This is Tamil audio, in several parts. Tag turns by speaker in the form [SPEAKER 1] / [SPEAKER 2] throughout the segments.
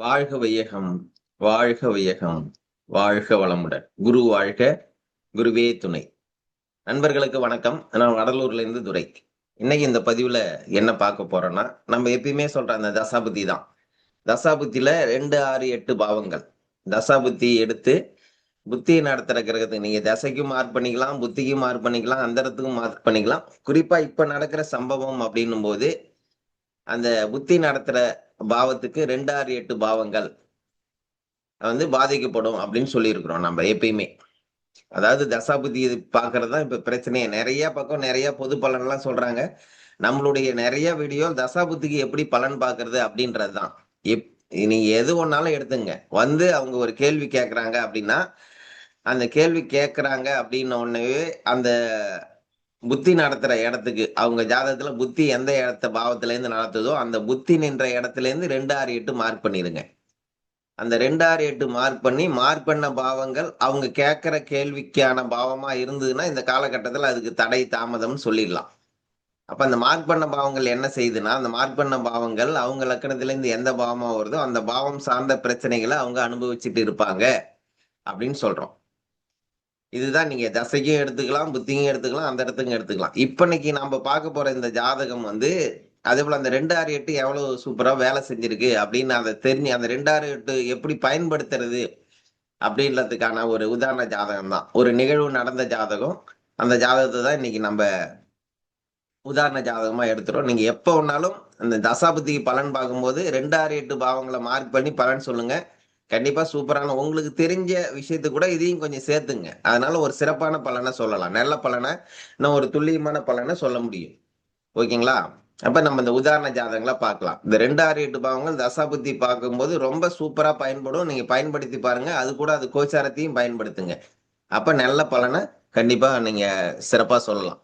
[SPEAKER 1] வாழ்க வையகம் வாழ்க வையகம் வாழ்க வளமுடன். குரு வாழ்க குருவே துணை. நண்பர்களுக்கு வணக்கம். நான் வடலூர்ல இருந்து துரை. இன்னைக்கு இந்த பதிவுல என்ன பார்க்க போறோம்னா நம்ம எப்பயுமே சொல்ற அந்த தசாபுத்தி தான். தசாபுத்தியில ரெண்டு ஆறு எட்டு பாவங்கள். தசாபுத்தி எடுத்து புத்தியை நடத்துற கிரகத்துக்கு நீங்க தசைக்கும் மார்க் பண்ணிக்கலாம் புத்திக்கும் மார்க் பண்ணிக்கலாம் அந்தரத்துக்கும் மார்க் பண்ணிக்கலாம். குறிப்பா இப்ப நடக்கிற சம்பவம் அப்படின்னும் போது அந்த புத்தி நடத்துற பாவத்துக்கு ரெண்டு ஆறு எட்டு பாவங்கள் வந்து பாதிக்கப்படும் அப்படின்னு சொல்லியிருக்கிறோம் நம்ம எப்பயுமே. அதாவது தசாபுத்தி பாக்குறது தான் இப்ப பிரச்சனையே. நிறைய பக்கம் நிறைய பொது பலன்லாம் சொல்றாங்க. நம்மளுடைய நிறைய வீடியோ தசாபுத்திக்கு எப்படி பலன் பார்க்கறது அப்படின்றது தான். எப் நீங்க எது ஒன்னாலும் எடுத்துங்க. வந்து அவங்க ஒரு கேள்வி கேட்கறாங்க அப்படின்னா அந்த கேள்வி கேட்கறாங்க அப்படின்ன உடனே அந்த புத்தி நடத்துற இடத்துக்கு அவங்க ஜாதகத்துல புத்தி எந்த இடத்த பாவத்திலேருந்து நடத்துதோ அந்த புத்தி நின்ற இடத்துல இருந்து ரெண்டு ஆறு எட்டு மார்க் பண்ணிருங்க. அந்த ரெண்டு ஆறு எட்டு மார்க் பண்ணி மார்க் பண்ண பாவங்கள் அவங்க கேட்கிற கேள்விக்கான பாவமா இருந்ததுன்னா இந்த காலகட்டத்தில் அதுக்கு தடை தாமதம்னு சொல்லிடலாம். அப்ப அந்த மார்க் பண்ண பாவங்கள் என்ன செய்யுதுன்னா அந்த மார்க் பண்ண பாவங்கள் அவங்க லக்கணத்துல இருந்து எந்த பாவமா வருதோ அந்த பாவம் சார்ந்த பிரச்சனைகளை அவங்க அனுபவிச்சுட்டு இருப்பாங்க அப்படின்னு சொல்றோம். இதுதான் நீங்க தசைக்கும் எடுத்துக்கலாம் புத்தியும் எடுத்துக்கலாம் அந்த இடத்துக்கும் எடுத்துக்கலாம். இப்பனைக்கு நம்ம பார்க்க போற இந்த ஜாதகம் வந்து அதே போல அந்த ரெண்டு ஆறு எட்டு எவ்வளவு சூப்பரா வேலை செஞ்சிருக்கு அப்படின்னு அதை தெரிஞ்சு அந்த ரெண்டு ஆறு எட்டு எப்படி பயன்படுத்துறது அப்படின்றதுக்கான ஒரு உதாரண ஜாதகம் தான் ஒரு நிகழ்வு நடந்த ஜாதகம் அந்த ஜாதகத்தை தான் இன்னைக்கு நம்ம உதாரண ஜாதகமா எடுத்துறோம். நீங்க எப்ப ஒன்னாலும் அந்த தசாபுத்திக்கு பலன் பார்க்கும்போது ரெண்டு ஆறு எட்டு பாவங்களை மார்க் பண்ணி பலன் சொல்லுங்க. கண்டிப்பா சூப்பரான உங்களுக்கு தெரிஞ்ச விஷயத்து கூட இதையும் கொஞ்சம் சேர்த்துங்க. அதனால ஒரு சிறப்பான பலனை சொல்லலாம். நல்ல பலனை இன்னும் ஒரு துல்லியமான பலனை சொல்ல முடியும். ஓகேங்களா? அப்ப நம்ம இந்த உதாரண ஜாதகங்களை பார்க்கலாம். இந்த ரெண்டு ஆறு எட்டு பாவங்கள் தசாபுத்தி பார்க்கும்போது ரொம்ப சூப்பரா பயன்படும். நீங்க பயன்படுத்தி பாருங்க. அது கூட அது கோச்சாரத்தையும் பயன்படுத்துங்க. அப்ப நல்ல பலனை கண்டிப்பா நீங்க சிறப்பா சொல்லலாம்.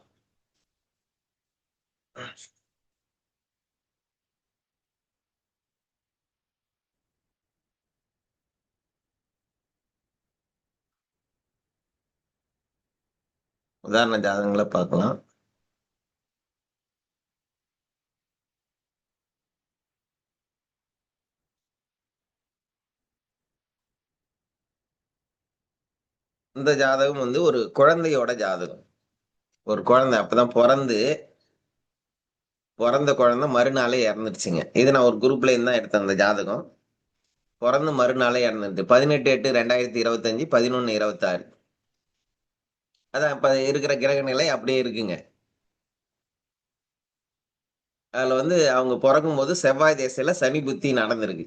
[SPEAKER 1] உதாரண ஜாதகங்களை பார்க்கலாம். இந்த ஜாதகம் வந்து ஒரு குழந்தையோட ஜாதகம். ஒரு குழந்தை அப்பதான் பிறந்து பிறந்த குழந்தை மறுநாளே இறந்துடுச்சுங்க இது நான் ஒரு குரூப்ல இருந்து தான் எடுத்தேன் அந்த ஜாதகம். பிறந்து மறுநாளே இறந்துட்டு பதினெட்டு எட்டு ரெண்டாயிரத்தி இருபத்தஞ்சு பதினொன்னு இருபத்தாறு. அதான் இப்போ இருக்கிற கிரக நிலை அப்படியே இருக்குங்க. அதில் வந்து அவங்க பிறக்கும் போது செவ்வாய் தேசையில் சனி புத்தி நடந்திருக்கு.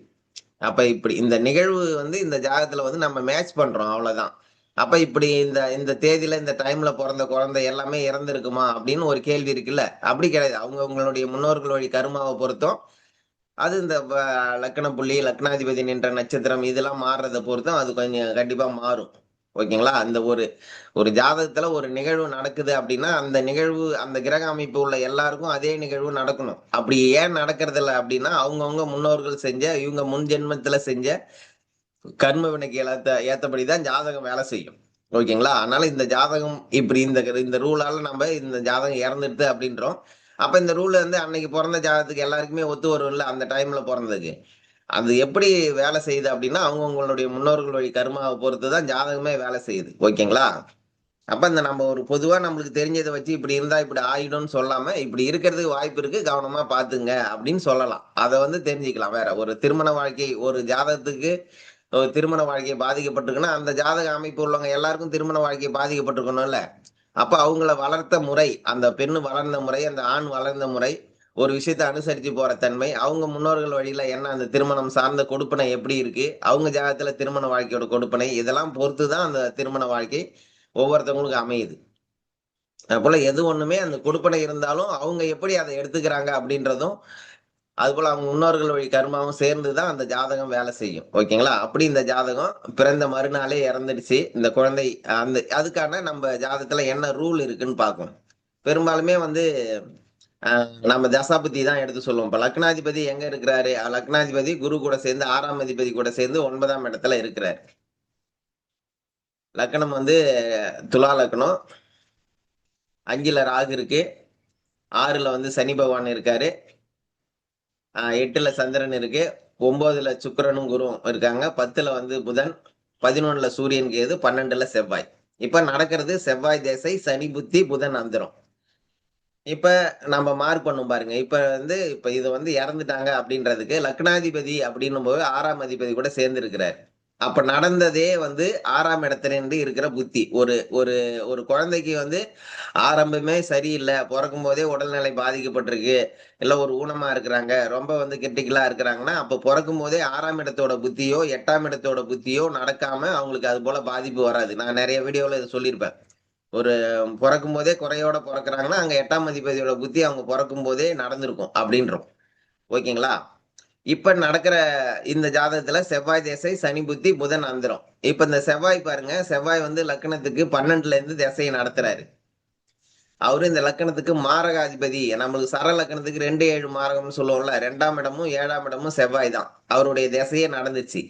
[SPEAKER 1] அப்போ இப்படி இந்த நிகழ்வு வந்து இந்த ஜாதகத்தில் வந்து நம்ம மேட்ச் பண்ணுறோம் அவ்வளோதான் அப்போ இப்படி இந்த இந்த தேதியில் இந்த டைமில் பிறந்த குழந்தை எல்லாமே இறந்துருக்குமா அப்படின்னு ஒரு கேள்வி இருக்குல்ல? அப்படி கிடையாது. அவங்க அவங்களுடைய முன்னோர்கள் வழி கருமாவை பொறுத்தும் அது இந்த லக்கண புள்ளி லக்னாதிபதி நின்ற நட்சத்திரம் இதெல்லாம் மாறுறதை பொறுத்தும் அது கொஞ்சம் கண்டிப்பாக மாறும். ஓகேங்களா? அந்த ஒரு ஒரு ஜாதகத்துல ஒரு நிகழ்வு நடக்குது அப்படின்னா அந்த நிகழ்வு அந்த கிரக அமைப்பு உள்ள எல்லாருக்கும் அதே நிகழ்வு நடக்கணும். அப்படி ஏன் நடக்கிறது இல்லை அப்படின்னா அவங்கவுங்க முன்னோர்கள் செஞ்ச இவங்க முன் ஜென்மத்துல செஞ்ச கர்ம வினைக்கு ஏத்த ஏத்தபடிதான் ஜாதகம் வேலை செய்யும். ஓகேங்களா? அதனால இந்த ஜாதகம் இப்படி இந்த இந்த ரூலால நம்ம இந்த ஜாதகம் இறந்துடுது அப்படின்றோம். அப்ப இந்த ரூல் வந்து அன்னைக்கு பிறந்த ஜாதகத்துக்கு எல்லாருக்குமே ஒத்து வரும்ல அந்த டைம்ல பிறந்ததுக்கு அது எப்படி வேலை செய்யுது அப்படின்னா அவங்கவுங்களுடைய முன்னோர்கள் வழி கர்மாவை பொறுத்து தான் ஜாதகமே வேலை செய்யுது. ஓகேங்களா? அப்ப இந்த நம்ம ஒரு பொதுவா நம்மளுக்கு தெரிஞ்சதை வச்சு இப்படி இருந்தா இப்படி ஆயிடும்னு சொல்லாம இப்படி இருக்கிறதுக்கு வாய்ப்பு இருக்கு கவனமா பாத்துங்க அப்படின்னு சொல்லலாம். அதை வந்து தெரிஞ்சுக்கலாம் வேற. ஒரு திருமண வாழ்க்கை ஒரு ஜாதகத்துக்கு ஒரு திருமண வாழ்க்கை பாதிக்கப்பட்டிருக்குன்னா அந்த ஜாதக அமைப்பு உள்ளவங்க எல்லாருக்கும் திருமண வாழ்க்கை பாதிக்கப்பட்டிருக்கணும்ல. அப்ப அவங்கள வளர்த்த முறை அந்த பெண் வளர்ந்த முறை அந்த ஆண் வளர்ந்த முறை ஒரு விஷயத்த அனுசரித்து போற தன்மை அவங்க முன்னோர்கள் வழியில என்ன அந்த திருமணம் சார்ந்த கொடுப்பனை எப்படி இருக்கு அவங்க ஜாதகத்துல திருமண வாழ்க்கையோட கொடுப்பனை இதெல்லாம் பொறுத்து தான் அந்த திருமண வாழ்க்கை ஒவ்வொருத்தவங்களுக்கு அமையுது. அதுபோல எது ஒண்ணுமே அந்த கொடுப்பனை இருந்தாலும் அவங்க எப்படி அதை எடுத்துக்கிறாங்க அப்படின்றதும் அதுபோல் அவங்க முன்னோர்கள் வழி கர்மாவும் சேர்ந்து தான் அந்த ஜாதகம் வேலை செய்யும். ஓகேங்களா? அப்படி இந்த ஜாதகம் பிறந்த மறுநாளே இறந்துடுச்சு. இந்த குழந்தை அந்த அதுக்கான நம்ம ஜாதகத்துல என்ன ரூல் இருக்குன்னு பார்க்கணும். பெரும்பாலுமே வந்து நம்ம தசாபதி தான் எடுத்து சொல்லுவோம். இப்ப லக்னாதிபதி எங்க இருக்கிறாரு? லக்னாதிபதி குரு கூட சேர்ந்து ஆறாம் அதிபதி கூட சேர்ந்து ஒன்பதாம் இடத்துல இருக்கிறாரு. லக்கணம் வந்து துலா லக்னம் அஞ்சுல ராகு இருக்கு. ஆறுல வந்து சனி பகவான் இருக்காரு. எட்டுல சந்திரன் இருக்கு. ஒன்பதுல சுக்கரனும் குருவும் இருக்காங்க. பத்துல வந்து புதன். பதினொன்னுல சூரியன் கேது. பன்னெண்டுல செவ்வாய். இப்ப நடக்கிறது செவ்வாய் தேசை சனி புத்தி புதன் அந்தரம். இப்ப நம்ம மார்க் பண்ணும் பாருங்க. இப்ப வந்து இப்ப இது வந்து இறந்துட்டாங்க அப்படின்றதுக்கு லக்னாதிபதி அப்படின்னும் போது ஆறாம் அதிபதி கூட சேர்ந்து இருக்கிறார் அப்ப நடந்ததே வந்து ஆறாம் இடத்துல இருந்து இருக்கிற புத்தி. ஒரு ஒரு ஒரு குழந்தைக்கு வந்து ஆரம்பமே சரியில்லை. பிறக்கும் போதே உடல்நிலை பாதிக்கப்பட்டிருக்கு. இல்ல ஒரு ஊனமா இருக்கிறாங்க. ரொம்ப வந்து கிரிட்டிக்கலா இருக்கிறாங்கன்னா அப்ப பிறக்கும் போதே ஆறாம் இடத்தோட புத்தியோ எட்டாம் இடத்தோட புத்தியோ நடக்காம அவங்களுக்கு அது போல பாதிப்பு வராது. நான் நிறைய வீடியோல இதை சொல்லியிருப்பேன். ஒரு பிறக்கும் போதே குறையோட பிறக்கிறாங்கன்னா அங்க எட்டாம் அதிபதியோட புத்தி அவங்க பிறக்கும் போதே நடந்திருக்கும் அப்படின்றோம். ஓகேங்களா? இப்ப நடக்கிற இந்த ஜாதகத்துல செவ்வாய் திசை சனி புத்தி புதன் அந்தரம். இப்ப இந்த செவ்வாய் பாருங்க செவ்வாய் வந்து லக்கணத்துக்கு பன்னெண்டுல இருந்து திசையை நடத்துறாரு. அவரு இந்த லக்கணத்துக்கு மாரகாதிபதி. நம்மளுக்கு சர லக்கணத்துக்கு ரெண்டு ஏழு மாரகம்னு சொல்லுவோம்ல ரெண்டாம் இடமும் ஏழாம் இடமும் செவ்வாய் தான். அவருடைய திசையே நடந்துச்சு.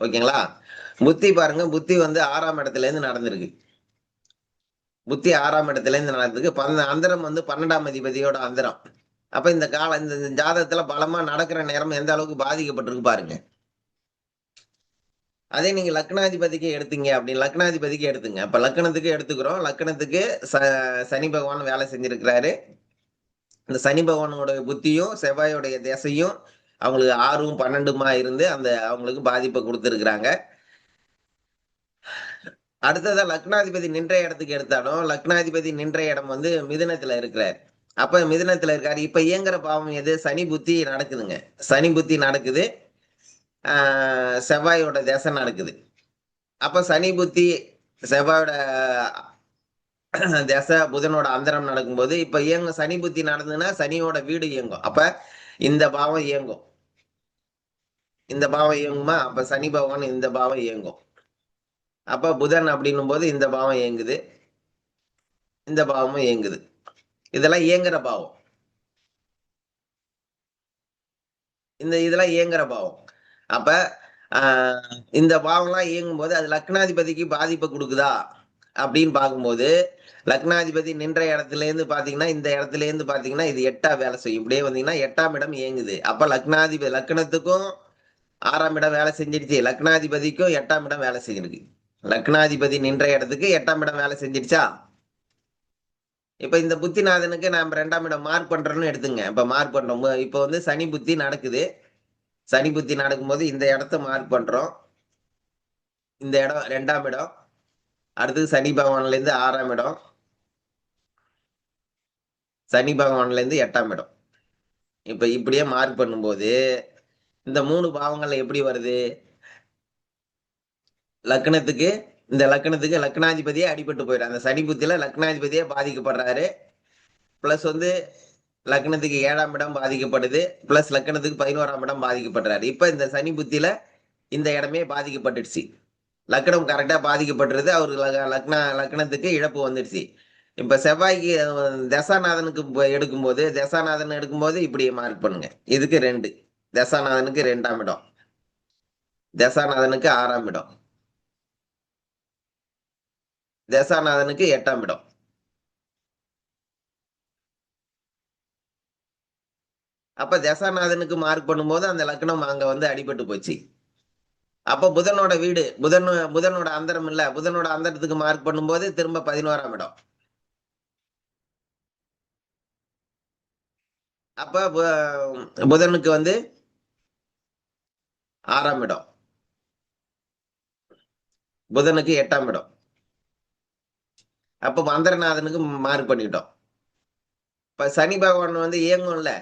[SPEAKER 1] ஓகேங்களா? புத்தி பாருங்க புத்தி வந்து ஆறாம் இடத்துல இருந்து நடந்திருக்கு. புத்தி ஆறாம் இடத்துல இந்த நடந்திருக்கு பன்ன அந்தரம் வந்து பன்னெண்டாம் அதிபதியோட அந்தரம். அப்ப இந்த கால இந்த ஜாதகத்துல பலமா நடக்கிற நேரம் எந்த அளவுக்கு பாதிக்கப்பட்டிருக்கு பாருங்க. அதே நீங்க லக்னாதிபதிக்கு எடுத்தீங்க அப்படின்னு லக்னாதிபதிக்கு எடுத்துங்க. அப்ப லக்னத்துக்கு எடுத்துக்கிறோம். லக்கணத்துக்கு ச சனி பகவான் வேலை செஞ்சிருக்கிறாரு. இந்த சனி பகவானோட புத்தியும் செவ்வாயோடைய திசையும் அவங்களுக்கு ஆறும் பன்னெண்டுமா இருந்து அந்த அவங்களுக்கு பாதிப்பை கொடுத்துருக்குறாங்க. அடுத்ததா லக்னாதிபதி நின்ற இடத்துக்கு எடுத்தாலும் லக்னாதிபதி நின்ற இடம் வந்து மிதுனத்துல இருக்கிறார். அப்ப மிதுனத்துல இருக்காரு. இப்ப இயங்குற பாவம் எது? சனி புத்தி நடக்குதுங்க. சனி புத்தி நடக்குது. செவ்வாயோட திசை நடக்குது. அப்ப சனி புத்தி செவ்வாயோட திசை புதனோட அந்தரம் நடக்கும்போது இப்ப இயங்கும் சனி புத்தி நடந்ததுன்னா சனியோட வீடு இயங்கும். அப்ப இந்த பாவம் இயங்கும். இந்த பாவம் இயங்குமா? அப்ப சனி பகவான் இந்த பாவம் இயங்கும். அப்ப புதன் அப்படின்னும் போது இந்த பாவம் இயங்குது. இந்த பாவமும் இயங்குது. இதெல்லாம் இயங்குற பாவம். இந்த இதெல்லாம் இயங்குற பாவம். அப்ப இந்த பாவம்லாம் இயங்கும் போது அது லக்னாதிபதிக்கு பாதிப்பை கொடுக்குதா? அப்படின்னு பார்க்கும்போது லக்னாதிபதி நின்ற இடத்துல இருந்து பாத்தீங்கன்னா இந்த இடத்துல இருந்து பாத்தீங்கன்னா இது எட்டா வேலை செய்யும். இப்படியே வந்தீங்கன்னா எட்டாம் இடம் இயங்குது. அப்ப லக்னாதிபதி லக்னத்துக்கும் ஆறாம் இடம் வேலை செஞ்சிருச்சு. லக்னாதிபதிக்கும் எட்டாம் இடம் வேலை செஞ்சிருக்கு லக்னாதிபதி நின்ற இடத்துக்கு எட்டாம் இடம் வேலை செஞ்சிடுச்சா? இப்ப இந்த புத்திநாதனுக்கு நாம ரெண்டாம் இடம் மார்க் பண்றோம்னு எடுத்துங்க. இப்ப மார்க் பண்றோம். இப்ப வந்து சனி புத்தி நடக்குது. சனி புத்தி நடக்கும்போது இந்த இடத்த மார்க் பண்றோம். இந்த இடம் ரெண்டாம் இடம். அடுத்தது சனி பகவான்ல இருந்து ஆறாம் இடம். சனி பகவான்ல இருந்து எட்டாம் இடம். இப்ப இப்படியே மார்க் பண்ணும்போது இந்த மூணு பாவங்கள்ல எப்படி வருது? லக்னத்துக்கு இந்த லக்னத்துக்கு லக்னாதிபதியே அடிபட்டு போயிடும் அந்த சனி புத்தியில லக்னாதிபதியே பாதிக்கப்படுறாரு. பிளஸ் வந்து லக்னத்துக்கு ஏழாம் இடம் பாதிக்கப்படுது. பிளஸ் லக்னத்துக்கு பதினோராம் இடம் பாதிக்கப்படுறாரு. இப்ப இந்த சனி புத்தியில இந்த இடமே பாதிக்கப்பட்டுடுச்சு. லக்னம் கரெக்டா பாதிக்கப்பட்டுருது. அவருக்கு லக்ன லக்னத்துக்கு இழப்பு வந்துடுச்சு. இப்ப செவ்வாய்க்கு தசாநாதனுக்கு எடுக்கும்போது தசாநாதன் எடுக்கும்போது இப்படி மார்க் பண்ணுங்க. இதுக்கு ரெண்டு. தசாநாதனுக்கு ரெண்டாம் இடம். தசாநாதனுக்கு ஆறாம் இடம். தசாநாதனுக்கு எட்டாம் இடம். அப்ப தசாநாதனுக்கு மார்க் பண்ணும்போது அந்த லக்னம் அங்க வந்து அடிபட்டு போச்சு. அப்ப புதனோட வீடு புதன் புதனோட அந்தரம் இல்ல புதனோட அந்தரத்துக்கு மார்க் பண்ணும்போது திரும்ப பதினோராம் இடம். அப்ப பு- புதனுக்கு வந்து ஆறாம் இடம். புதனுக்கு எட்டாம் இடம். அப்ப மந்திரநாதனுக்கு மார்க் பண்ணிட்டோம் இப்ப சனி பகவான் வந்து இயங்கும்ல.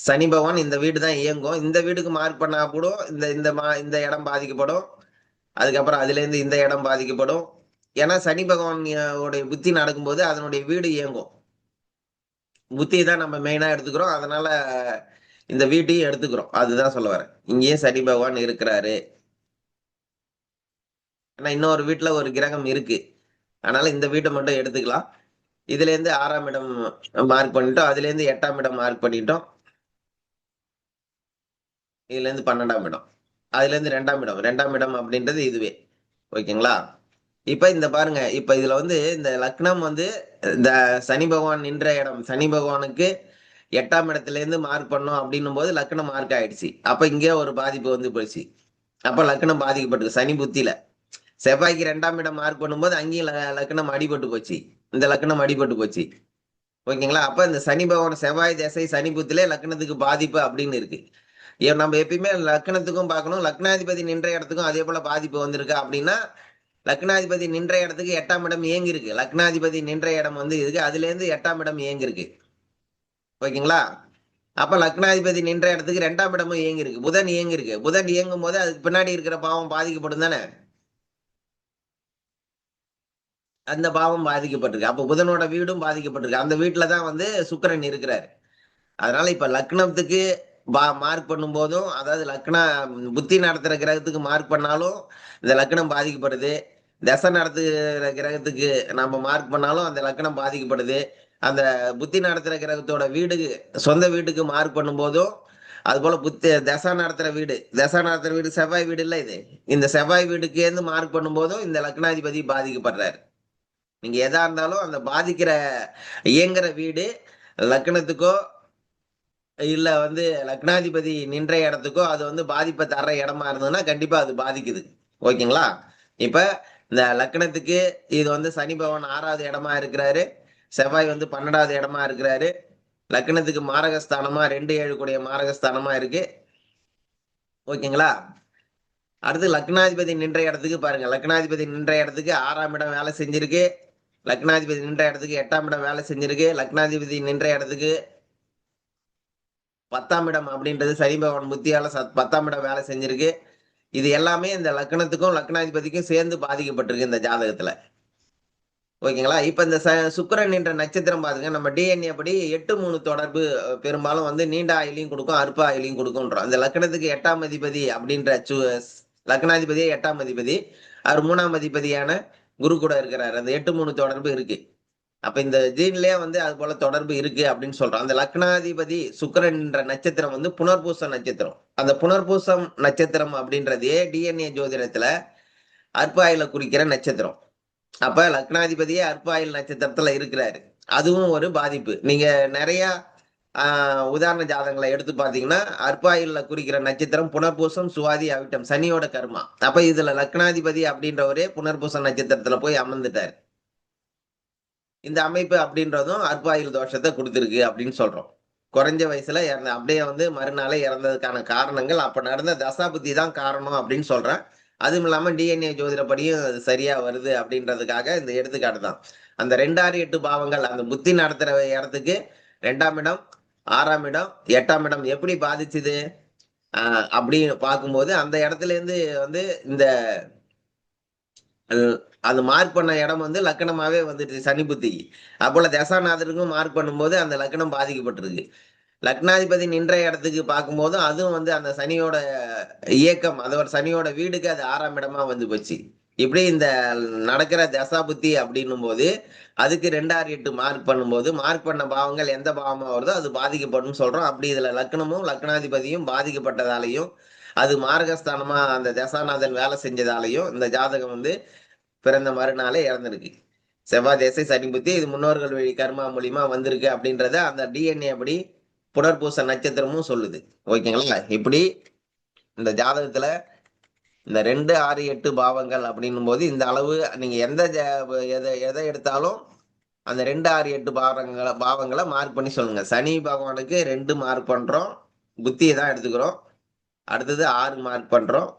[SPEAKER 1] சனி பகவான் இந்த வீடு தான் இயங்கும். இந்த வீடுக்கு மார்க் பண்ணா கூட இந்த இந்த மா இந்த இடம் பாதிக்கப்படும். அதுக்கப்புறம் அதுல இருந்து இந்த இடம் பாதிக்கப்படும். ஏன்னா சனி பகவான் புத்தி நடக்கும்போது அதனுடைய வீடு இயங்கும். புத்தி தான் நம்ம மெயினா எடுத்துக்கிறோம். அதனால இந்த வீட்டையும் எடுத்துக்கிறோம். அதுதான் சொல்ல வரேன். இங்கேயே சனி பகவான் இருக்கிறாரு. ஆனா இன்னொரு வீட்டுல ஒரு கிரகம் இருக்கு. அதனால இந்த வீட்டை மட்டும் எடுத்துக்கலாம். இதுல இருந்து ஆறாம் இடம் மார்க் பண்ணிட்டோம். அதுல இருந்து எட்டாம் இடம் மார்க் பண்ணிட்டோம். இதுல இருந்து பன்னெண்டாம் இடம். அதுல இருந்து ரெண்டாம் இடம். ரெண்டாம் இடம் அப்படின்றது இதுவே. ஓகேங்களா? இப்ப இந்த பாருங்க. இப்ப இதுல வந்து இந்த லக்னம் வந்து இந்த சனி பகவான் நின்ற இடம். சனி பகவானுக்கு எட்டாம் இடத்துல இருந்து மார்க் பண்ணோம் அப்படின்னும் போது லக்னம் மார்க் ஆயிடுச்சு. அப்ப இங்கே ஒரு பாதிப்பு வந்து போயிடுச்சு அப்ப லக்னம் பாதிக்கப்பட்டிருக்கு சனி புத்தியில. செவ்வாய்க்கு ரெண்டாம் இடம் மார்க் பண்ணும்போது அங்கேயும் ல- லக்னம் அடிபட்டு போச்சு. இந்த லக்னம் அடிபட்டு போச்சு. ஓகேங்களா? அப்ப இந்த சனி பகவான் செவ்வாய் திசை சனி புத்திலே லக்னத்துக்கு பாதிப்பு அப்படின்னு இருக்கு. நம்ம எப்பயுமே லக்னத்துக்கும் பார்க்கணும். லக்னாதிபதி நின்ற இடத்துக்கும் அதே போல பாதிப்பு வந்திருக்கு அப்படின்னா லக்னாதிபதி நின்ற இடத்துக்கு எட்டாம் இடம் இயங்கி இருக்கு லக்னாதிபதி நின்ற இடம் வந்து இருக்கு. அதுல இருந்து எட்டாம் இடம் இயங்கி இருக்கு ஓகேங்களா? அப்ப லக்னாதிபதி நின்ற இடத்துக்கு ரெண்டாம் இடமும் இயங்கி இருக்கு புதன் இயங்கி இருக்கு புதன் இயங்கும் போது அதுக்கு பின்னாடி இருக்கிற பாவம் பாதிக்கப்படும் தானே? அந்த பாவம் பாதிக்கப்பட்டிருக்கு. அப்போ புதனோட வீடும் பாதிக்கப்பட்டிருக்கு. அந்த வீட்டில் தான் வந்து சுக்கிரன் இருக்கிறாரு. அதனால இப்ப லக்னத்துக்கு பா மார்க் பண்ணும் போதும் அதாவது லக்ன புத்தி நடத்துற கிரகத்துக்கு மார்க் பண்ணாலும் இந்த லக்னம் பாதிக்கப்படுது. தசை நடத்துகிற கிரகத்துக்கு நம்ம மார்க் பண்ணாலும் அந்த லக்னம் பாதிக்கப்படுது. அந்த புத்தி நடத்துற கிரகத்தோட வீடுக்கு சொந்த வீட்டுக்கு மார்க் பண்ணும் போதும் அது போல புத்தி தசா நடத்துற வீடு. தசா நடத்துற வீடு செவ்வாய் வீடு இல்லை இது. இந்த செவ்வாய் வீடுக்கு இருந்து மார்க் பண்ணும் போதும் இந்த லக்னாதிபதி பாதிக்கப்படுறாரு. நீங்க எதா இருந்தாலும் அந்த பாதிக்கிற இயங்குற வீடு லக்னத்துக்கோ இல்ல வந்து லக்னாதிபதி நின்ற இடத்துக்கோ அது வந்து பாதிப்பை தர்ற இடமா இருந்ததுன்னா கண்டிப்பா அது பாதிக்குது. ஓகேங்களா? இப்ப இந்த லக்னத்துக்கு இது வந்து சனி பவன் ஆறாவது இடமா இருக்கிறாரு. செவ்வாய் வந்து பன்னெண்டாவது இடமா இருக்கிறாரு. லக்னத்துக்கு மாரகஸ்தானமா ரெண்டு ஏழு கூடிய மாரகஸ்தானமா இருக்கு. ஓகேங்களா? அடுத்து லக்னாதிபதி நின்ற இடத்துக்கு பாருங்க. லக்னாதிபதி நின்ற இடத்துக்கு ஆறாம் இடம் வேலை செஞ்சிருக்கு. லக்னாதிபதி நின்ற இடத்துக்கு எட்டாம் இடம் வேலை செஞ்சிருக்கு. லக்னாதிபதி நின்ற இடத்துக்கு பத்தாம் இடம் அப்படின்றது சனி பகவான் புத்தியால சத்- பத்தாம் இடம் வேலை செஞ்சிருக்கு. இது எல்லாமே இந்த லக்னத்துக்கும் லக்னாதிபதிக்கும் சேர்ந்து பாதிக்கப்பட்டிருக்கு இந்த ஜாதகத்துல. ஓகேங்களா? இப்ப இந்த ச- சுக்கிரன் என்ற நட்சத்திரம் பாருங்க. நம்ம டிஎன்ஏ படி எட்டு மூணு தொடர்பு பெரும்பாலும் வந்து நீண்ட ஆயிலையும் கொடுக்கும் அற்ப ஆயிலையும் கொடுக்கும்ன்றோம் அந்த லக்னத்துக்கு எட்டாம் அதிபதி அப்படின்ற சு- லக்னாதிபதியே எட்டாம் அதிபதி. அவர் மூணாம் அதிபதியான குரு கூட இருக்கிறாரு. அந்த எட்டு மூணு தொடர்பு இருக்கு. அப்ப இந்த ஜீன்லயே வந்து அது போல தொடர்பு இருக்கு அப்படின்னு சொல்றோம். அந்த லக்னாதிபதி சுக்கிரன் என்ற நட்சத்திரம் வந்து புனர்பூச நட்சத்திரம். அந்த புனர்பூசம் நட்சத்திரம் அப்படின்றதே டிஎன்ஏ ஜோதிடத்துல அற்பாயில குறிக்கிற நட்சத்திரம். அப்ப லக்னாதிபதியே அற்பாயில் நட்சத்திரத்துல இருக்கிறாரு. அதுவும் ஒரு பாதிப்பு. நீங்க நிறைய உதாரண ஜாதகங்களை எடுத்து பார்த்தீங்கன்னா அற்பாயில்ல குறிக்கிற நட்சத்திரம் புனர்பூசம் சுவாதி அவிட்டம் சனியோட கர்மா. அப்ப இதுல லக்னாதிபதி அப்படின்றவரே புனர்பூசம் நட்சத்திரத்துல போய் அமர்ந்துட்டாரு. இந்த அமைப்பு அப்படின்றதும் அற்பாயில் தோஷத்தை கொடுத்துருக்கு அப்படின்னு சொல்றோம். குறைஞ்ச வயசுல இறந்த அப்படியே வந்து மறுநாளே இறந்ததுக்கான காரணங்கள் அப்ப நடந்த தசாபுத்தி தான் காரணம் அப்படின்னு சொல்றேன். அதுவும் இல்லாம டிஎன்ஏ ஜோதிடப்படியும் அது சரியா வருது அப்படின்றதுக்காக இந்த எடுத்துக்காட்டு தான். அந்த ரெண்டாறு எட்டு பாவங்கள் அந்த புத்தி நடத்துற இடத்துக்கு ரெண்டாம் இடம் ஆறாம் இடம் எட்டாம் இடம் எப்படி பாதிச்சுது? அப்படின்னு பார்க்கும்போது அந்த இடத்துல இருந்து வந்து இந்த அது மார்க் பண்ண இடம் வந்து லக்கணமாவே வந்துட்டு சனி புத்திக்கு அப்போல தசாநாதருக்கும் மார்க் பண்ணும்போது அந்த லக்கணம் பாதிக்கப்பட்டிருக்கு. லக்னாதிபதி நின்ற இடத்துக்கு பார்க்கும்போதும் அதுவும் வந்து அந்த சனியோட இயக்கம் அதோட சனியோட வீடுக்கு அது ஆறாம் இடமா வந்து போச்சு. இப்படி இந்த நடக்கிற தசாபுத்தி அப்படின்னும் போது அதுக்கு ரெண்டாறு எட்டு மார்க் பண்ணும்போது மார்க் பண்ண பாவங்கள் எந்த பாவமா வருதோ அது பாதிக்கப்படும் சொல்றோம். அப்படி இதுல லக்னமும் லக்னாதிபதியும் பாதிக்கப்பட்டதாலையும் அது மார்கஸ்தானமா அந்த தசாநாதன் வேலை செஞ்சதாலையும் இந்த ஜாதகம் வந்து பிறந்த மறுநாளே இறந்திருக்கு. செவ்வாய் தேசை சனி புத்தி இது முன்னோர்கள் வழி கர்மா மூலியமா வந்திருக்கு அப்படின்றத அந்த டிஎன்ஏ அப்படி புனர்பூச நட்சத்திரமும் சொல்லுது. ஓகேங்களா? இப்படி இந்த ஜாதகத்துல இந்த ரெண்டு ஆறு எட்டு பாவங்கள் அப்படின்னும் போது இந்த அளவு நீங்க எந்த எதை எதை எடுத்தாலும் அந்த ரெண்டு ஆறு எட்டு பாவங்களை பாவங்களை மார்க் பண்ணி சொல்லுங்க. சனி பகவானுக்கு ரெண்டு மார்க் பண்றோம். புத்தியை தான் எடுத்துக்கிறோம். அடுத்தது ஆறு மார்க் பண்றோம்.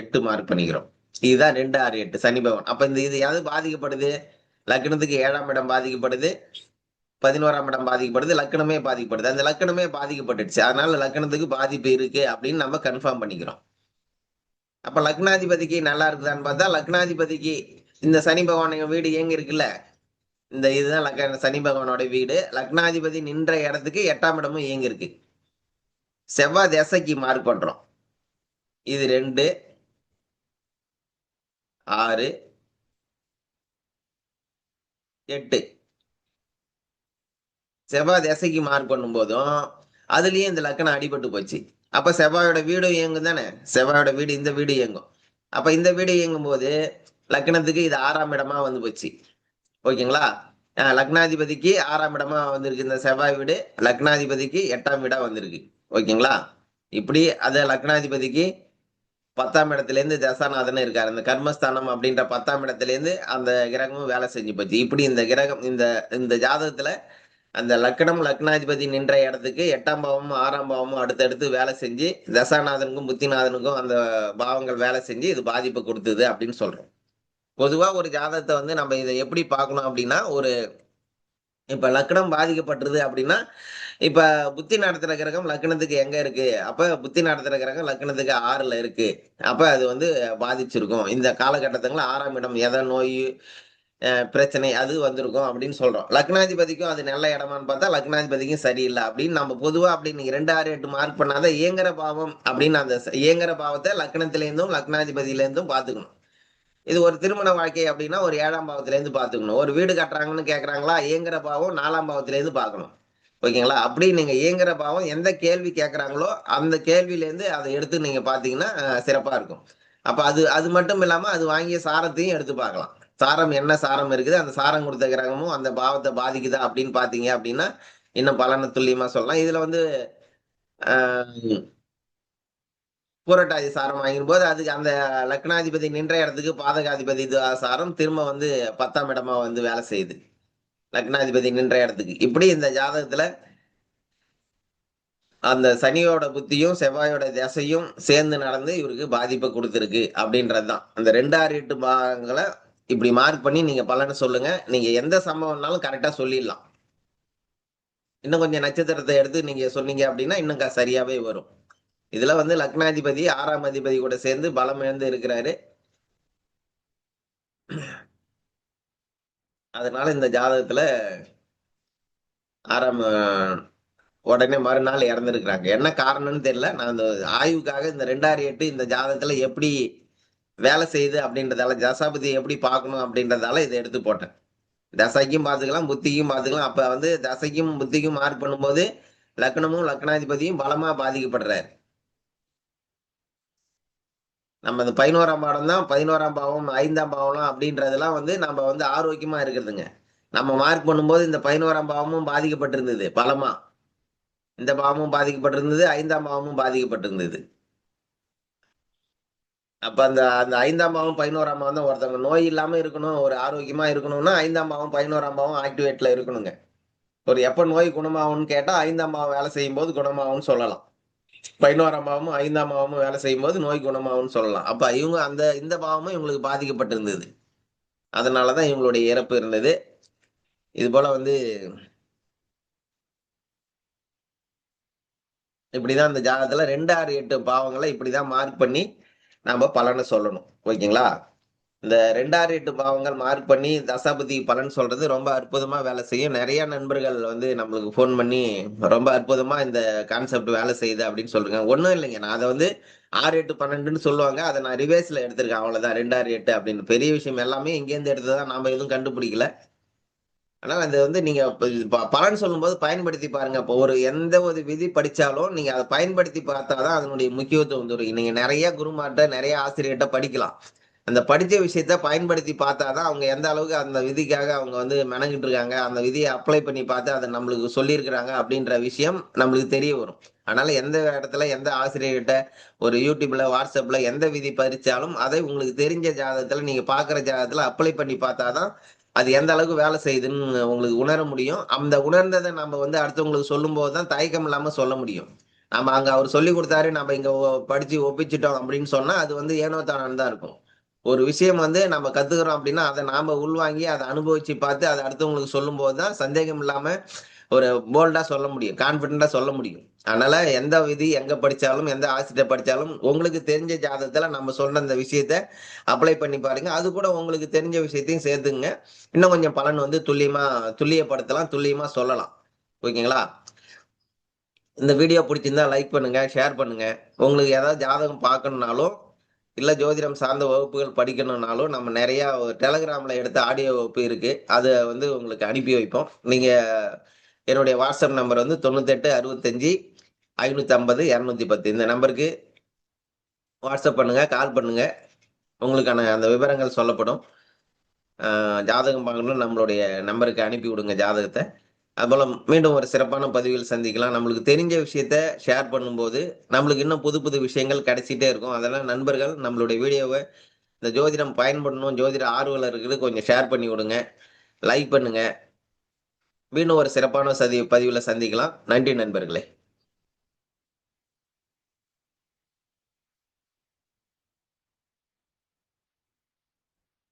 [SPEAKER 1] எட்டு மார்க் பண்ணிக்கிறோம். இதுதான் ரெண்டு ஆறு எட்டு. சனி பகவான். அப்ப இந்த இது எது பாதிக்கப்படுது? லக்னத்துக்கு ஏழாம் இடம் பாதிக்கப்படுது. பதினோராம் இடம் பாதிக்கப்படுது லக்கணமே பாதிக்கப்படுது. அந்த லக்கணமே பாதிக்கப்பட்டுடுச்சு. அதனால லக்கணத்துக்கு பாதிப்பு இருக்கு அப்படின்னு நம்ம கன்ஃபார்ம் பண்ணிக்கிறோம். அப்ப லக்னாதிபதிக்கு நல்லா இருக்குதான்னு பார்த்தா லக்னாதிபதிக்கு இந்த சனி பகவான் வீடு எங்க இருக்குல்ல? இந்த இதுதான் லக்க சனி பகவானோட வீடு. லக்னாதிபதி நின்ற இடத்துக்கு எட்டாம் இடமும் இயங்கி இருக்கு. செவ்வாய் திசைக்கு மார்க் பண்றோம். இது ரெண்டு ஆறு எட்டு. செவ்வாய் திசைக்கு மார்க் பண்ணும்போதும் அதுலயும் இந்த லக்கணம் அடிபட்டு போச்சு. அப்ப செவ்வாயோட வீடு இயங்கும் தானே? செவ்வாயோட வீடு இந்த வீடு இயங்கும். அப்ப இந்த வீடு இயங்கும் போது லக்னத்துக்கு இது ஆறாம் இடமா வந்து போச்சு. ஓகேங்களா? லக்னாதிபதிக்கு ஆறாம் இடமா வந்திருக்கு இந்த செவ்வாய் வீடு. லக்னாதிபதிக்கு எட்டாம் வீடா வந்திருக்கு. ஓகேங்களா? இப்படி அது லக்னாதிபதிக்கு பத்தாம் இடத்துல இருந்து தசாநாதன் இருக்காரு. இந்த கர்மஸ்தானம் அப்படின்ற பத்தாம் இடத்துல இருந்து அந்த கிரகமும் வேலை செஞ்சு போச்சு. இப்படி இந்த கிரகம் இந்த இந்த ஜாதகத்துல அந்த லக்னம் லக்னாதிபதி நின்ற இடத்துக்கு எட்டாம் பாவமும் ஆறாம் பாவமும் அடுத்தடுத்து வேலை செஞ்சு தசாநாதனுக்கும் புத்திநாதனுக்கும் அந்த பாவங்கள் வேலை செஞ்சு இது பாதிப்பை கொடுத்தது அப்படின்னு சொல்றோம். பொதுவா ஒரு ஜாதகத்தை வந்து நம்ம இதை எப்படி பார்க்கணும் அப்படின்னா ஒரு இப்ப லக்னம் பாதிக்கப்பட்டிருது அப்படின்னா இப்ப புத்தி நடத்துற கிரகம் லக்னத்துக்கு எங்க இருக்கு? அப்ப புத்தி நடத்துற கிரகம் லக்னத்துக்கு ஆறுல இருக்கு. அப்ப அது வந்து பாதிச்சிருக்கும். இந்த காலகட்டத்துல ஆறாம் இடம் எதை நோய் பிரச்சனை அது வந்திருக்கும் அப்படின்னு சொல்றோம். லக்னாதிபதிக்கும் அது நல்ல இடமான்னு பார்த்தா லக்னாதிபதிக்கும் சரியில்லை அப்படின்னு நம்ம பொதுவா அப்படி நீங்க ரெண்டு ஆறு எட்டு மார்க் பண்ணாத இயங்குற பாவம் அப்படின்னு அந்த இயங்குற பாவத்தை லக்னத்துல இருந்தும் லக்னாதிபதியில இருந்தும் பாத்துக்கணும் இது ஒரு திருமண வாழ்க்கை அப்படின்னா ஒரு ஏழாம் பாவத்துல இருந்து பாத்துக்கணும் ஒரு வீடு கட்டுறாங்கன்னு கேக்குறாங்களா இயங்குற பாவம் நாலாம் பாவத்துல இருந்து பார்க்கணும். ஓகேங்களா? அப்படி நீங்க இயங்குற பாவம் எந்த கேள்வி கேட்கறாங்களோ அந்த கேள்வியிலேருந்து அதை எடுத்து நீங்க பாத்தீங்கன்னா சிறப்பாக சிறப்பா இருக்கும். அப்ப அது அது மட்டும் இல்லாம அது வாங்கிய சாரத்தையும் எடுத்து பார்க்கலாம். சாரம் என்ன சாரம் இருக்குது? அந்த சாரம் கொடுத்த கிரகமும் அந்த பாவத்தை பாதிக்குதா அப்படின்னு பாத்தீங்க அப்படின்னா இன்னும் பலனை துல்லியமா சொல்லலாம். இதுல வந்து பூரட்டாதி சாரம் வாங்கும் போது அதுக்கு அந்த லக்னாதிபதி நின்ற இடத்துக்கு பாதகாதிபதி சாரம் திரும்ப வந்து பத்தாம் இடமா வந்து வேலை செய்யுது. லக்னாதிபதி நின்ற இடத்துக்கு. இப்படி இந்த ஜாதகத்துல அந்த சனியோட புத்தியும் செவ்வாயோட திசையும் சேர்ந்து நடந்து இவருக்கு பாதிப்பை கொடுத்துருக்கு அப்படின்றது தான் அந்த ரெண்டாறு எட்டு பாகங்களை இப்படி மார்க் பண்ணி நீங்க பலனை சொல்லுங்க. நீங்க எந்த சம்பவம்னாலும் கரெக்டா சொல்லிடலாம். இன்னும் கொஞ்சம் நட்சத்திரத்தை எடுத்து நீங்க சொன்னீங்க அப்படின்னா இன்னும் சரியாவே வரும். இதுல வந்து லக்னாதிபதி ஆறாம் அதிபதி கூட சேர்ந்து பலம் இழந்து இருக்கிறாரு. அதனால இந்த ஜாதகத்துல ஆறாம் உடனே மறுநாள் இறந்துருக்கிறாங்க. என்ன காரணம்னு தெரியல. நான் அந்த ஆய்வுக்காக இந்த ரெண்டாயிரம் எட்டு இந்த ஜாதகத்துல எப்படி வேலை செய்யுது அப்படின்றதால தசாபதி எப்படி பார்க்கணும் அப்படின்றதால இதை எடுத்து போட்டேன். தசைக்கும் பார்த்துக்கலாம் புத்திக்கும் பார்த்துக்கலாம். அப்ப வந்து தசைக்கும் புத்திக்கும் மார்க் பண்ணும்போது லக்னமும் லக்னாதிபதியும் பலமா பாதிக்கப்படுறாரு. நம்ம இந்த பதினோராம் பாடம் தான் பதினோராம் பாவம் ஐந்தாம் பாவம் அப்படின்றதெல்லாம் வந்து நம்ம வந்து ஆரோக்கியமா இருக்கிறதுங்க நம்ம மார்க் பண்ணும்போது இந்த பதினோராம் பாவமும் பாதிக்கப்பட்டிருந்தது பலமா. இந்த பாவமும் பாதிக்கப்பட்டிருந்தது ஐந்தாம் பாவமும் பாதிக்கப்பட்டிருந்தது. அப்ப அந்த அந்த ஐந்தாம் பாவம் பதினோராம் பாவம் தான் ஒருத்தவங்க நோய் இல்லாம இருக்கணும் ஒரு ஆரோக்கியமா இருக்கணும்னா ஐந்தாம் பாவம் பதினோராம் பாவம் ஆக்டிவேட்ல இருக்கணுங்க. ஒரு எப்ப நோய் குணமாகும்னு கேட்டா ஐந்தாம் பாவம் வேலை செய்யும் போது குணமாகும்னு சொல்லலாம். பதினோராம் பாவமும் ஐந்தாம் பாவமும் வேலை செய்யும் போது நோய் குணமாகும்னு சொல்லலாம். அப்ப இவங்க அந்த இந்த பாவமும் இவங்களுக்கு பாதிக்கப்பட்டிருந்தது. அதனாலதான் இவங்களுடைய இறப்பு இருந்தது. இது போல வந்து இப்படிதான் அந்த ஜாதகத்துல ரெண்டு ஆறு எட்டு பாவங்களை இப்படிதான் மார்க் பண்ணி நாம பலனை சொல்லணும். ஓகேங்களா? இந்த ரெண்டாறு எட்டு பாவங்கள் மார்க் பண்ணி தசாபதி பலன் சொல்றது ரொம்ப அற்புதமா வேலை செய்யும். நிறைய நண்பர்கள் வந்து நம்மளுக்கு ஃபோன் பண்ணி ரொம்ப அற்புதமா இந்த கான்செப்ட் வேலை செய்யுது அப்படின்னு சொல்றாங்க. ஒன்றும் இல்லைங்க. நான் அதை வந்து ஆறு எட்டு பன்னெண்டுன்னு சொல்லுவாங்க. அதை நான் ரிவேர்ஸ்ல எடுத்திருக்கேன். அவ்வளவுதான். ரெண்டாறு எட்டு அப்படின்னு. பெரிய விஷயம். எல்லாமே இங்கேருந்து எடுத்ததா நாம எதுவும் கண்டுபிடிக்கல. ஆனால் அது வந்து நீங்க ப- பலன் சொல்லும்போது பயன்படுத்தி பாருங்க. இப்போ ஒரு எந்த ஒரு விதி படித்தாலும் நீங்க அதை பயன்படுத்தி பார்த்தா தான் அதனுடைய முக்கியத்துவம் தெரியும் நீங்க நிறைய குருமார்கிட்ட நிறைய ஆசிரியர்கிட்ட படிக்கலாம். அந்த படித்த விஷயத்த பயன்படுத்தி பார்த்தா தான் அவங்க எந்த அளவுக்கு அந்த விதிக்காக அவங்க வந்து மெனங்கிட்டு இருக்காங்க அந்த விதியை அப்ளை பண்ணி பார்த்து அதை நம்மளுக்கு சொல்லியிருக்கிறாங்க அப்படின்ற விஷயம் நம்மளுக்கு தெரிய வரும். அதனால எந்த இடத்துல எந்த ஆசிரியர்கிட்ட ஒரு யூடியூப்ல வாட்ஸ்அப்ல எந்த விதி பறிச்சாலும் அதை உங்களுக்கு தெரிஞ்ச ஜாதகத்துல நீங்க பாக்குற ஜாதகத்துல அப்ளை பண்ணி பார்த்தா தான் அது எந்த அளவுக்கு வேலை செய்யுதுன்னு உங்களுக்கு உணர முடியும். அந்த உணர்ந்ததை நம்ம வந்து அடுத்தவங்களுக்கு சொல்லும் போது தான் தயக்கம் இல்லாம சொல்ல முடியும். நம்ம அங்க அவர் சொல்லி கொடுத்தாரு நம்ம இங்க படித்து படிச்சு ஒப்பிச்சிட்டோம் அப்படின்னு சொன்னா அது வந்து ஏனோ தானு தான் இருக்கும். ஒரு விஷயம் வந்து நம்ம கத்துக்கிறோம் அப்படின்னா அதை நாம உள்வாங்கி அதை அனுபவிச்சு பார்த்து அதை அடுத்தவங்களுக்கு சொல்லும் போது தான் சந்தேகம் இல்லாம ஒரு போல்டா சொல்ல முடியும் கான்பிடண்டா சொல்ல முடியும். அதனால எந்த விதி எங்க படிச்சாலும் எந்த ஆசிரியர் படிச்சாலும் உங்களுக்கு தெரிஞ்ச ஜாதகத்துல நம்ம சொன்ன அந்த விஷயத்த அப்ளை பண்ணி பாருங்க. அது கூட உங்களுக்கு தெரிஞ்ச விஷயத்தையும் சேர்த்துங்க இன்னும் கொஞ்சம் பலன் வந்து துல்லியமா துல்லியப்படுத்தலாம் துல்லியமா சொல்லலாம். ஓகேங்களா? இந்த வீடியோ பிடிச்சிருந்தா லைக் பண்ணுங்க ஷேர் பண்ணுங்க. உங்களுக்கு ஏதாவது ஜாதகம் பார்க்கணுன்னாலும் இல்ல ஜோதிடம் சார்ந்த வகுப்புகள் படிக்கணும்னாலும் நம்ம நிறைய டெலகிராம்ல எடுத்த ஆடியோ வகுப்பு இருக்கு. அதை வந்து உங்களுக்கு அனுப்பி வைப்போம். நீங்க என்னுடைய வாட்ஸ்அப் நம்பர் வந்து தொண்ணூத்தெட்டு அறுபத்தஞ்சு ஐநூற்றி ஐம்பது இரநூத்தி பத்து இந்த நம்பருக்கு வாட்ஸ்அப் பண்ணுங்க கால் பண்ணுங்க. உங்களுக்கான அந்த விவரங்கள் சொல்லப்படும். ஜாதகம் பார்க்கணும் நம்மளுடைய நம்பருக்கு அனுப்பி விடுங்க ஜாதகத்தை. அதுபோல் மீண்டும் ஒரு சிறப்பான பதிவில் சந்திக்கலாம். நம்மளுக்கு தெரிஞ்ச விஷயத்த ஷேர் பண்ணும்போது நம்மளுக்கு இன்னும் புது புது விஷயங்கள் கிடைச்சிட்டே இருக்கும். அதெல்லாம் நண்பர்கள் நம்மளுடைய வீடியோவை இந்த ஜோதிடம் பயன்படணும் ஜோதிட ஆர்வலர்களுக்கு கொஞ்சம் ஷேர் பண்ணி விடுங்க. லைக் பண்ணுங்கள் மீண்டும் ஒரு சிறப்பான சதி பதிவில் சந்திக்கலாம். நன்றி நண்பர்களே.